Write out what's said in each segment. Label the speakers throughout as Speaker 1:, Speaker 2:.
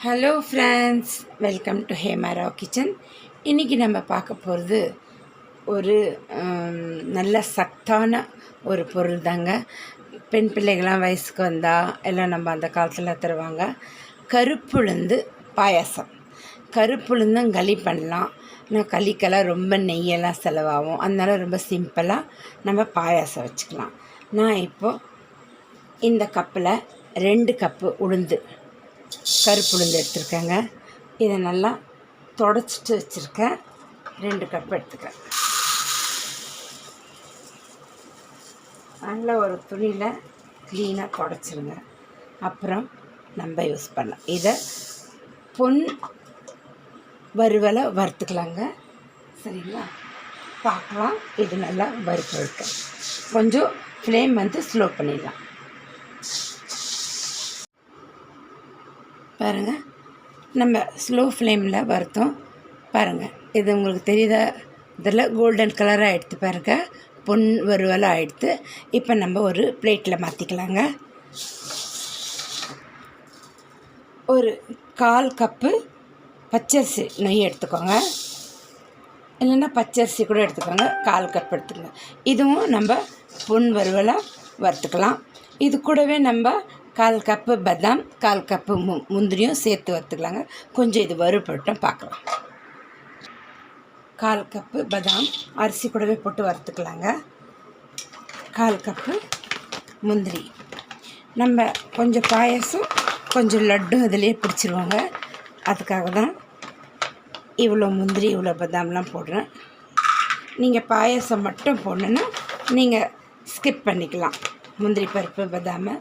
Speaker 1: Hello friends welcome to Hemara kitchen இன்றைக்கி நம்ம பார்க்க போகிறது ஒரு um, நல்ல சத்தான ஒரு பொருள் தாங்க பெண் பிள்ளைகள்லாம் வயசுக்கு வந்தால் எல்லாம் நம்ம அந்த காலத்தில் தருவாங்க. கருப்புளுந்து பாயாசம். கருப்புளுந்தும் களி பண்ணலாம். ஆனால் களிக்கெல்லாம் ரொம்ப நெய்யெல்லாம் செலவாகும். அதனால ரொம்ப சிம்பிளாக நம்ம பாயாசம் வச்சுக்கலாம். நான் இப்போது இந்த கப்பில் ரெண்டு கப்பு உளுந்து கருப்பு உளுந்து எடுத்துருக்கேங்க. இதை நல்லா தொடச்சிட்டு வச்சுருக்கேன். ரெண்டு கப் எடுத்துக்கிறேன். நல்ல ஒரு துணியில் க்ளீனாக தொடச்சிருங்க. அப்புறம் நம்ம யூஸ் பண்ணலாம். இதை பொன் வறுவலை வறுத்துக்கலாங்க. சரிங்களா? பார்க்கலாம். இது நல்லா வறுத்து இருக்கு. கொஞ்சம் ஃப்ளேம் வந்து ஸ்லோ பண்ணிடலாம். பாருங்கள் நம்ம ஸ்லோ ஃப்ளேமில் வறுத்தோம். பாருங்கள் இது உங்களுக்கு தெரியுதா? இதில் கோல்டன் கலராக எடுத்து பாருங்கள் பொன் வறுவலாக எடுத்து இப்போ நம்ம ஒரு பிளேட்டில் மாற்றிக்கலாங்க ஒரு கால் கப்பு பச்சரிசி நெய் எடுத்துக்கோங்க. இல்லைன்னா பச்சரிசி கூட எடுத்துக்கோங்க. கால் கப் எடுத்துக்கோங்க. இதுவும் நம்ம பொன் வறுவலாக வறுத்துக்கலாம். இது கூடவே நம்ம கால் கப்பு பதாம் கால் கப்பு மு முந்திரியும் சேர்த்து வறுத்துக்கலாங்க. கொஞ்சம் இது வறுபட்டும் பார்க்கலாம். கால் கப்பு பதாம் அரிசி கூடவே போட்டு வறுத்துக்கலாங்க. கால் கப்பு முந்திரி. நம்ம கொஞ்சம் பாயசம் கொஞ்சம் லட்டும் இதிலே பிடிச்சிருவாங்க. அதுக்காக தான் இவ்வளோ முந்திரி இவ்வளோ பதாம்லாம் போடுறேன். நீங்கள் பாயசம் மட்டும் போடணுன்னா நீங்கள் ஸ்கிப் பண்ணிக்கலாம். முந்திரி பருப்பு பதாமை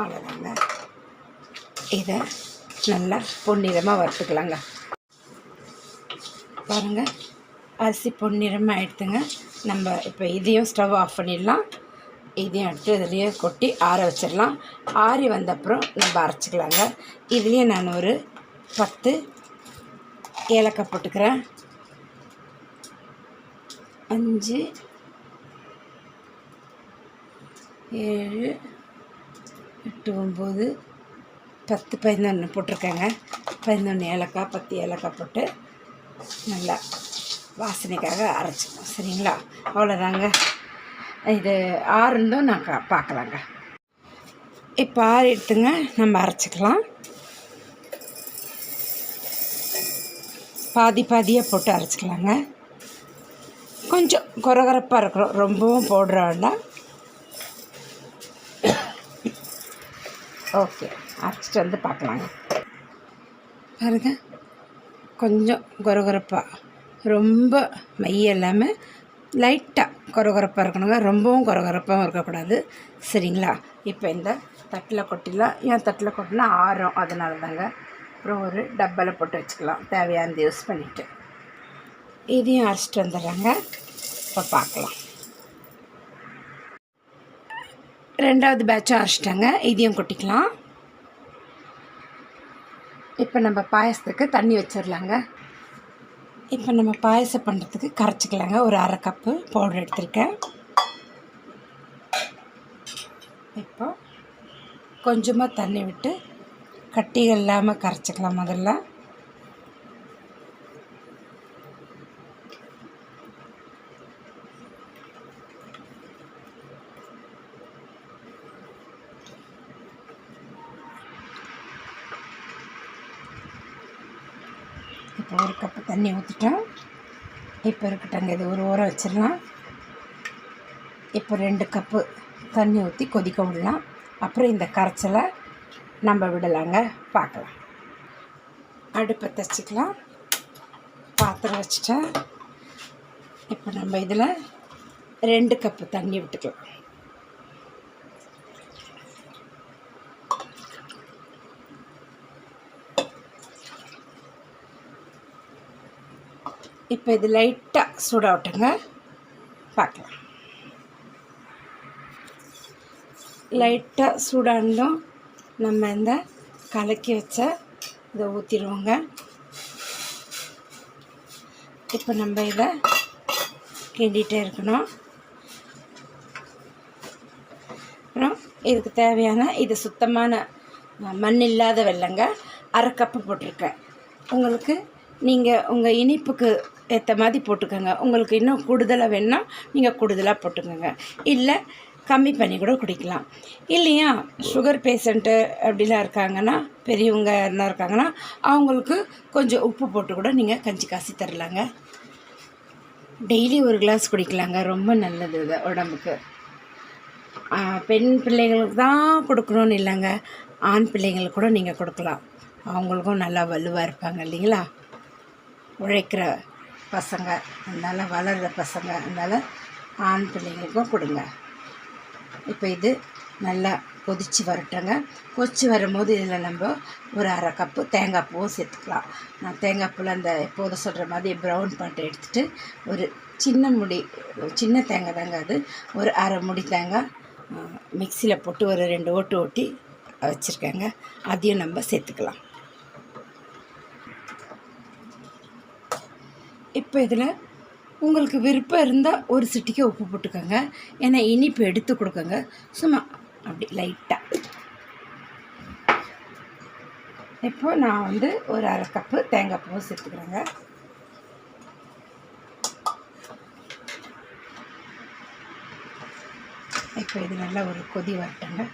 Speaker 1: அவ்வளோதாங்க இதை நல்லா பொன்னிறமாக வறுத்துக்கலாங்க. பாருங்கள் அரிசி பொன்னிறமாக எடுத்துங்க. நம்ம இப்போ இதையும் ஸ்டவ் ஆஃப் பண்ணிடலாம். இதையும் எடுத்து இதுலேயே கொட்டி ஆற வச்சிடலாம். ஆறி வந்த அப்புறம் நம்ம அரைச்சிக்கலாங்க. இதுலேயே நான் ஒரு பத்து ஏலக்காய் போட்டுக்கிறேன். அஞ்சு ஏழு எட்டு ஒம்பது பத்து பதினொன்று போட்டிருக்கேங்க. பதினொன்று ஏலக்காய் பத்து ஏலக்காய் போட்டு நல்லா வாசனைக்காக அரைச்சிக்கணும் சரிங்களா? அவ்வளோதாங்க. இது ஆறுந்தும் நான் கா பார்க்கலாங்க. இப்போ ஆறு எடுத்துங்க. நம்ம அரைச்சிக்கலாம். பாதி பாதியாக போட்டு அரைச்சிக்கலாங்க. கொஞ்சம் குறகுறப்பாக இருக்கிறோம் ரொம்பவும் போடுற வேண்டாம். ஓகே அரைச்சிட்டு வந்து பார்க்கலாங்க. பாருங்க கொஞ்சம் கொரகொரப்பாக ரொம்ப மைய இல்லாமல் லைட்டாக கொரகொரப்பாக இருக்கணுங்க. ரொம்பவும் கொரகொரப்பாகவும் இருக்கக்கூடாது. சரிங்களா? இப்போ இந்த தட்டில் கொட்டிலாம் ஏன் தட்டில் கொட்டினா ஆறும் அதனால தாங்க அப்புறம் ஒரு டப்பாவில் போட்டு வச்சுக்கலாம். தேவையானது யூஸ் பண்ணிவிட்டு இதையும் அரைச்சிட்டு வந்துடுறாங்க. இப்போ பார்க்கலாம். ரெண்டாவது பேட்சும் அரைச்சிட்டாங்க. இதையும் கொட்டிக்கலாம். இப்போ நம்ம பாயசத்துக்கு தண்ணி வச்சிடலாங்க இப்போ நம்ம பாயசம் பண்ணுறதுக்கு கரைச்சிக்கலாங்க. ஒரு அரை கப்பு பவுடர் எடுத்திருக்கேன். இப்போ கொஞ்சமாக தண்ணி விட்டு கட்டிகள் இல்லாமல் கரைச்சிக்கலாம் முதல்ல. ஒரு கப்பு தண்ணி ஊற்றிட்டோம் இப்போ இருக்கட்டங்க இது ஒரு ஊற வச்சிடலாம். இப்போ ரெண்டு கப்பு தண்ணி ஊற்றி கொதிக்க விடலாம். அப்புறம் இந்த கரைச்சலை நம்ம விடலாங்க பார்க்கலாம். அடுப்பை தச்சுக்கலாம். பாத்திரம் வச்சுட்டேன். இப்போ நம்ம இதில் ரெண்டு கப்பு தண்ணி விட்டுக்கலாம். இப்போ இது லைட்டாக சூடாகட்டுங்க பார்க்கலாம். லைட்டாக சூடானதும் நம்ம இந்த கலக்கி வச்ச இதை ஊற்றிடுவோங்க இப்போ நம்ம இதை கிண்டிகிட்டே இருக்கணும். அப்புறம் இதுக்கு தேவையான இது சுத்தமான மண் இல்லாத வெள்ளங்க அரை கப்பு போட்டிருக்கேன். உங்களுக்கு நீங்கள் உங்கள் இனிப்புக்கு ஏற்ற மாதிரி போட்டுக்கோங்க. உங்களுக்கு இன்னும் கூடுதலாக வேணால் நீங்கள் கூடுதலாக போட்டுக்கோங்க. இல்லை கம்மி பண்ணி கூட குடிக்கலாம். இல்லையா? சுகர் பேஷண்ட்டு அப்படிலாம் இருக்காங்கன்னா பெரியவங்க என்ன இருக்காங்கன்னா அவங்களுக்கு கொஞ்சம் உப்பு போட்டு கூட நீங்கள் கஞ்சி காசி தரலாங்க. டெய்லி ஒரு கிளாஸ் குடிக்கலாங்க. ரொம்ப நல்லது இது உடம்புக்கு. பெண் பிள்ளைங்களுக்கு தான் கொடுக்கணும்னு இல்லைங்க. ஆண் பிள்ளைங்களுக்கு கூட நீங்கள் கொடுக்கலாம். அவங்களுக்கும் நல்லா வலுவாக இருப்பாங்க இல்லைங்களா? உழைக்கிற பசங்க அதனால் வளர்கிற பசங்க அதனால் ஆண் பிள்ளைங்களுக்கும் கொடுங்க. இப்போ இது நல்லா கொதித்து வரட்டுங்க. கொதித்து வரும்போது இதில் நம்ம ஒரு அரை கப்பு தேங்காய் பூவும் சேர்த்துக்கலாம். நான் தேங்காய் பூவில் அந்த எப்போதும் சொல்கிற மாதிரி ப்ரௌன் பாட்டை எடுத்துகிட்டு ஒரு சின்ன முடி சின்ன தேங்காய் தாங்க அது. ஒரு அரை முடி தேங்காய் மிக்சியில் போட்டு ஒரு ரெண்டு ஓட்டு ஓட்டி வச்சுருக்கேங்க. அதையும் நம்ம சேர்த்துக்கலாம். இப்போ இதில் உங்களுக்கு விருப்பம் இருந்தால் ஒரு சிட்டிக்கு உப்பு போட்டுக்கோங்க. ஏன்னா இனிப்பு எடுத்து கொடுக்கங்க. சும்மா அப்படி லைட்டாக இப்போ நான் வந்து ஒரு அரை கப்பு தேங்காய் பூ சேர்த்துக்கிறேங்க. இப்போ இது நல்லா ஒரு கொதி வரட்டுங்க.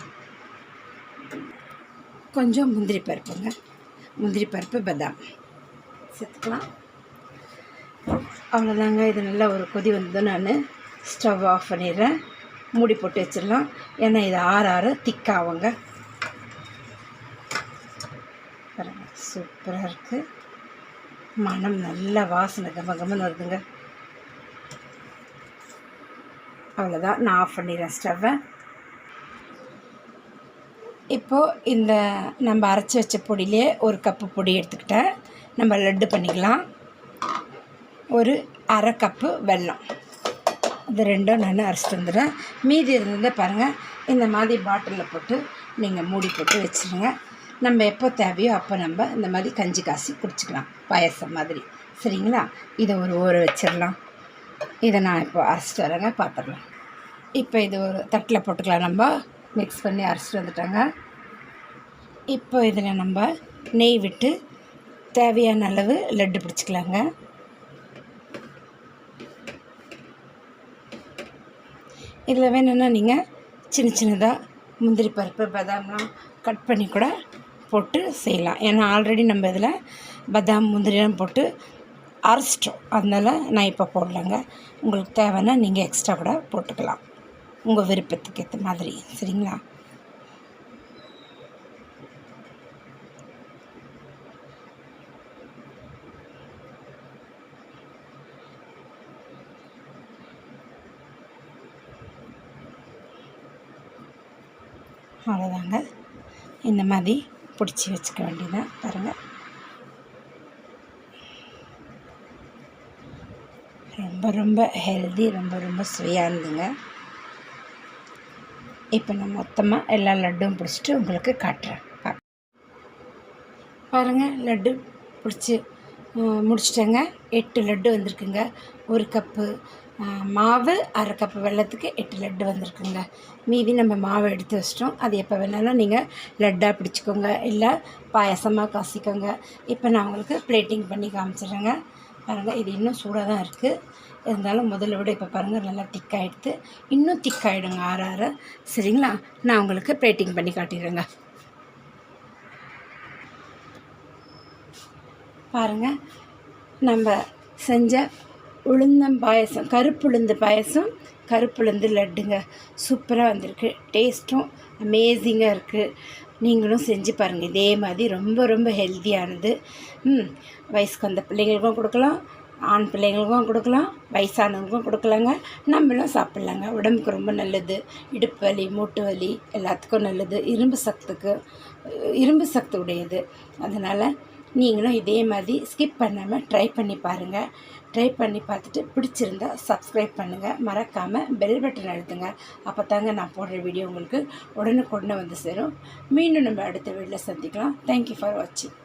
Speaker 1: கொஞ்சம் முந்திரி பருப்புங்க. முந்திரி பருப்பு பதாம். சேர்த்துக்கலாம். அவ்வளோதாங்க. இது நல்லா ஒரு கொதி வந்ததும் நான் ஸ்டவ் ஆஃப் பண்ணிடுறேன். மூடி போட்டு வச்சிடலாம். ஏன்னா இது ஆற ஆற திக்காகுங்க. சூப்பராக இருக்குது மனம் நல்லா வாசனை கம கமன்னு வருதுங்க. அவ்வளோதான். நான் ஆஃப் பண்ணிடுறேன் ஸ்டவ்வை. இப்போது இந்த நம்ம அரைச்சி வச்ச பொடியிலே ஒரு கப்பு பொடி எடுத்துக்கிட்டேன். நம்ம லட்டு பண்ணிக்கலாம். ஒரு அரை கப்பு வெல்லம். இது ரெண்டும் நான் அரைச்சிட்டு வந்துடுறேன். மீதி இருந்ததை பாருங்கள் இந்த மாதிரி பாட்டிலில் போட்டு நீங்கள் மூடி போட்டு வச்சுருங்க. நம்ம எப்போ தேவையோ அப்போ நம்ம இந்த மாதிரி கஞ்சி காசி குடிச்சிக்கலாம். பாயசம் மாதிரி. சரிங்களா? இதை ஒரு ஊற வச்சிடலாம். இதை நான் இப்போ அரைச்சிட்டு வரேங்க. பார்த்துடலாம். இப்போ இது ஒரு தட்டில் போட்டுக்கலாம். நம்ம மிக்ஸ் பண்ணி அரைச்சிட்டு வந்துட்டாங்க. இப்போ இதில் நம்ம நெய் விட்டு தேவையான அளவு லட்டு பிடிச்சிக்கலாங்க. இதில் வேணும்னா நீங்கள் சின்ன சின்னதாக முந்திரி பருப்பு பாதாம்லாம் கட் பண்ணி கூட போட்டு செய்யலாம். ஏன்னா ஆல்ரெடி நம்ம இதில் பாதாம் முந்திரிலாம் போட்டு அரைச்சிட்டோம். அதனால் நான் இப்போ போடலங்க. உங்களுக்கு தேவைன்னா நீங்கள் எக்ஸ்ட்ரா கூட போட்டுக்கலாம். உங்கள் விருப்பத்துக்கு ஏற்ற மாதிரி. சரிங்களா? அவ்வளோதாங்க. இந்த மாதிரி பிடிச்சி வச்சுக்க வேண்டியதான் பாருங்கள் ரொம்ப ரொம்ப ஹெல்தி ரொம்ப ரொம்ப சுவையானதுங்க இப்போ நான் மொத்தமாக எல்லா லட்டும் பிடிச்சிட்டு உங்களுக்கு காட்டுறேன். பாருங்கள் லட்டு பிடிச்சி முடிச்சிட்டேங்க. எட்டு லட்டு வந்திருக்குங்க. ஒரு கப்பு மாவு அரை கப்பு வெல்லத்துக்கு எட்டு லட்டு வந்திருக்குங்க. மீதி நம்ம மாவு எடுத்து வச்சிட்டோம். அது எப்போ வேணாலும் நீங்கள் லட்டாக பிடிச்சிக்கோங்க. இல்லை பாயசமாக காசிக்கோங்க. இப்போ நான் உங்களுக்கு பிளேட்டிங் பண்ணி காமிச்சிடுறேங்க. பாருங்கள் இது இன்னும் சூடாக தான் இருக்குது இருந்தாலும் முதல்ல விட இப்போ பாருங்கள் நல்லா திக்காயிடுது இன்னும் திக்காயிடுங்க ஆற ஆற. சரிங்களா? நான் உங்களுக்கு பிளேட்டிங் பண்ணி காட்டிடுறேங்க. பாருங்கள் நம்ம செஞ்ச உளுந்தம் பாயசம் கருப்புளுந்து பாயசம் கருப்புளுந்து லட்டுங்க. சூப்பராக வந்திருக்கு. டேஸ்ட்டும் அமேசிங்காக இருக்குது நீங்களும் செஞ்சு பாருங்கள் இதே மாதிரி ரொம்ப ரொம்ப ஹெல்த்தியானது. ம் வயசுக்கு வந்த பிள்ளைங்களுக்கும் கொடுக்கலாம் ஆண் பிள்ளைங்களுக்கும் கொடுக்கலாம் வயசானவங்களுக்கும் கொடுக்கலாங்க. நம்மளும் சாப்பிட்லாங்க. உடம்புக்கு ரொம்ப நல்லது. இடுப்பு வலி மூட்டு வலி எல்லாத்துக்கும் நல்லது. இரும்பு சத்துக்கு இரும்பு சத்து உடையது. அதனால் நீங்களும் இதே மாதிரி ஸ்கிப் பண்ணாமல் ட்ரை பண்ணி பாருங்கள் ட்ரை பண்ணி பார்த்துட்டு பிடிச்சிருந்தா சப்ஸ்கிரைப் பண்ணுங்கள் மறக்காமல் பெல் பட்டன் அழுத்துங்க. அப்போ தாங்க நான் போடுற வீடியோ உங்களுக்கு உடனுக்குடனே வந்து சேரும். மீண்டும் நம்ம அடுத்த வீடியோவில் சந்திக்கலாம். தேங்க்யூ ஃபார் வாட்சிங்